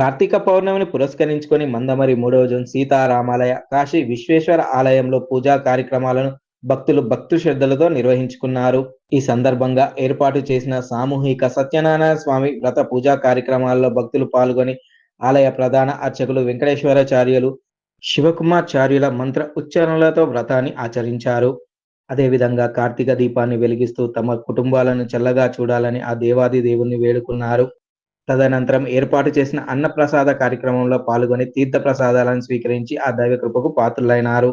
కార్తీక పౌర్ణమిని పురస్కరించుకొని మందమరి మూడవ జూన్ సీతారామాలయ కాశీ విశ్వేశ్వర ఆలయంలో పూజా కార్యక్రమాలను భక్తులు భక్తు శ్రద్ధలతో నిర్వహించుకున్నారు. ఈ సందర్భంగా ఏర్పాటు చేసిన సామూహిక సత్యనారాయణ స్వామి వ్రత పూజా కార్యక్రమాల్లో భక్తులు పాల్గొని ఆలయ ప్రధాన అర్చకులు వెంకటేశ్వరాచార్యులు శివకుమార్చార్యుల మంత్ర ఉచ్చారణలతో వ్రతాన్ని ఆచరించారు. అదేవిధంగా కార్తీక దీపాన్ని వెలిగిస్తూ తమ కుటుంబాలను చల్లగా చూడాలని ఆ దేవాది దేవుణ్ణి వేడుకున్నారు. తదనంతరం ఏర్పాటు చేసిన అన్నప్రసాద కార్యక్రమంలో పాల్గొని తీర్థ ప్రసాదాలను స్వీకరించి ఆ దైవ కృపకు పాత్రులైనారు.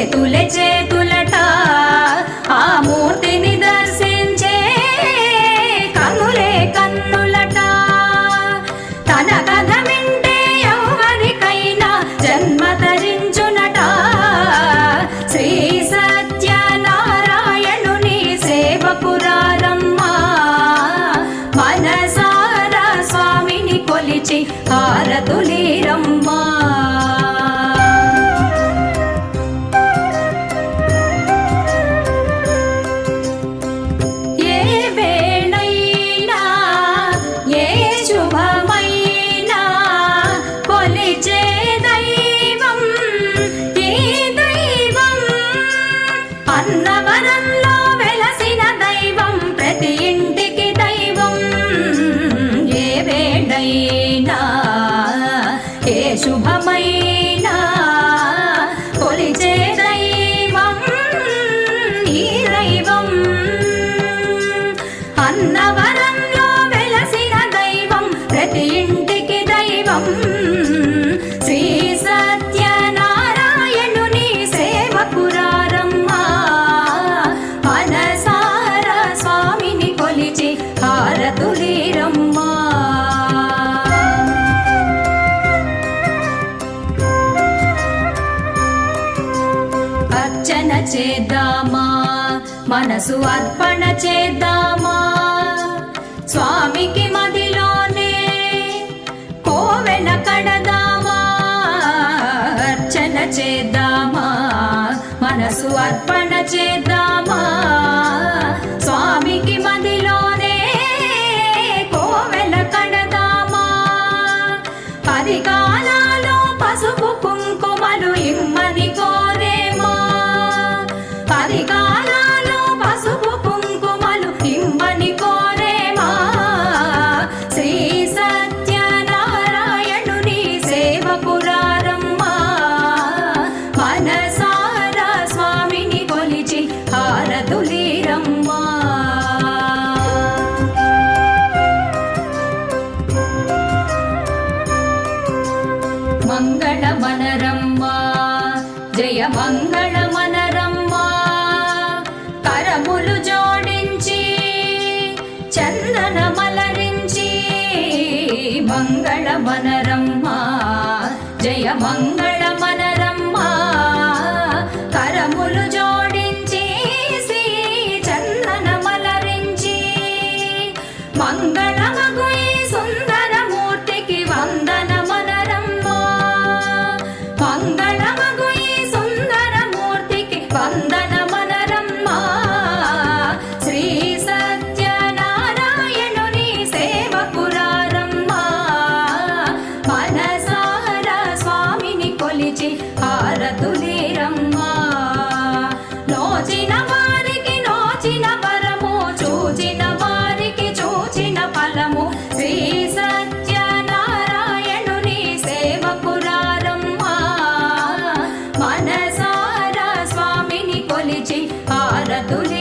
చేతుల అన్నవరంలో వెలసిన దైవం ప్రతి ఇంటికి దైవం. శ్రీ సత్యనారాయణుని సేవకురారమ్మా మనసార స్వామిని కొలిచి హారతులీరమ్మా అర్చన చేద్దామా? మనసు అర్పణ చేద్దామా? స్వామికి మదిలోనే కోవెల కడదామా? అర్చన చేద్దామా? మనసు అర్పణ చేద్దామా? హారములు జోడించి చందన మలరించి మంగళ మనరమ్మా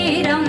మనసారా స్వామిని కొలిచి హారతులేరమ్మా